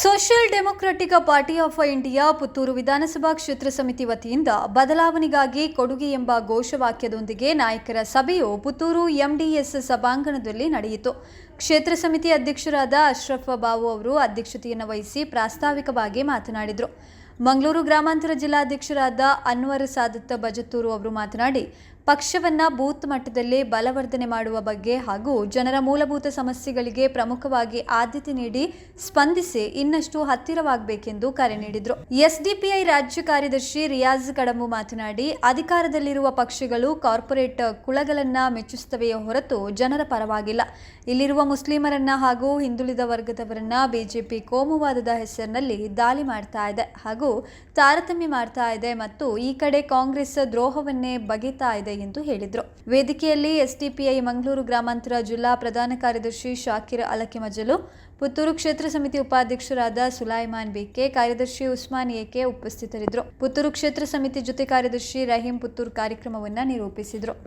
Social democratic party of India Puttur ವಿಧಾನಸಭಾ ಕ್ಷೇತ್ರ ಸಮಿತಿ ವತಿಯಿಂದ ಬದಲಾವಣೆಗಾಗಿ ಕೊಡುಗೆ ಎಂಬ ಘೋಷವಾಕ್ಯದೊಂದಿಗೆ ನಾಯಕರ ಸಭೆಯು ಪುತ್ತೂರು ಎಂಡಿಎಸ್ ಸಭಾಂಗಣದಲ್ಲಿ ನಡೆಯಿತು. ಕ್ಷೇತ್ರ ಸಮಿತಿ ಅಧ್ಯಕ್ಷರಾದ ಅಶ್ರಫ್ ಬಾಬು ಅವರು ಅಧ್ಯಕ್ಷತೆಯನ್ನು ವಹಿಸಿ ಪ್ರಾಸ್ತಾವಿಕವಾಗಿ ಮಾತನಾಡಿದರು. ಮಂಗಳೂರು ಗ್ರಾಮಾಂತರ ಜಿಲ್ಲಾಧ್ಯಕ್ಷರಾದ ಅನ್ವರ್ ಸಾದತ್ತ ಬಜತ್ತೂರು ಅವರು ಮಾತನಾಡಿ, ಪಕ್ಷವನ್ನ ಬೂತ್ ಮಟ್ಟದಲ್ಲಿ ಬಲವರ್ಧನೆ ಮಾಡುವ ಬಗ್ಗೆ ಹಾಗೂ ಜನರ ಮೂಲಭೂತ ಸಮಸ್ಯೆಗಳಿಗೆ ಪ್ರಮುಖವಾಗಿ ಆದ್ಯತೆ ನೀಡಿ ಸ್ಪಂದಿಸಿ ಇನ್ನಷ್ಟು ಹತ್ತಿರವಾಗಬೇಕೆಂದು ಕರೆ ನೀಡಿದರು. ಎಸ್ಡಿಪಿಐ ರಾಜ್ಯ ಕಾರ್ಯದರ್ಶಿ ರಿಯಾಜ್ ಕಡಂಬು ಮಾತನಾಡಿ, ಅಧಿಕಾರದಲ್ಲಿರುವ ಪಕ್ಷಗಳು ಕಾರ್ಪೊರೇಟ್ ಕುಳಗಳನ್ನ ಮೆಚ್ಚಿಸುತ್ತವೆಯೇ ಹೊರತು ಜನರ ಪರವಾಗಿಲ್ಲ. ಇಲ್ಲಿರುವ ಮುಸ್ಲಿಮರನ್ನ ಹಾಗೂ ಹಿಂದುಳಿದ ವರ್ಗದವರನ್ನ ಬಿಜೆಪಿ ಕೋಮುವಾದದ ಹೆಸರಿನಲ್ಲಿ ದಾಳಿ ಮಾಡ್ತಾ ಇದೆ ಹಾಗೂ ತಾರತಮ್ಯ ಮಾಡ್ತಾ ಇದೆ ಮತ್ತು ಈ ಕಡೆ ಕಾಂಗ್ರೆಸ್ ದ್ರೋಹವನ್ನೇ ಬಗೆತಾ ಇದೆ ಎಂದು ಹೇಳಿದರು. ವೇದಿಕೆಯಲ್ಲಿ ಎಸ್ಡಿಪಿಐ ಮಂಗಳೂರು ಗ್ರಾಮಾಂತರ ಜಿಲ್ಲಾ ಪ್ರಧಾನ ಕಾರ್ಯದರ್ಶಿ ಶಾಕಿರ್ ಅಲಕಿಮಜಲು ಪುತ್ತೂರು ಕ್ಷೇತ್ರ ಸಮಿತಿ ಉಪಾಧ್ಯಕ್ಷರಾದ ಸುಲೈಮಾನ್ ಬಿಕೆ ಕಾರ್ಯದರ್ಶಿ ಉಸ್ಮಾನ್ ಏಕೆ ಉಪಸ್ಥಿತರಿದ್ದರು. ಪುತ್ತೂರು ಕ್ಷೇತ್ರ ಸಮಿತಿ ಜೊತೆ ಕಾರ್ಯದರ್ಶಿ ರಹೀಂ ಪುತ್ತೂರು ಕಾರ್ಯಕ್ರಮವನ್ನು ನಿರೂಪಿಸಿದರು.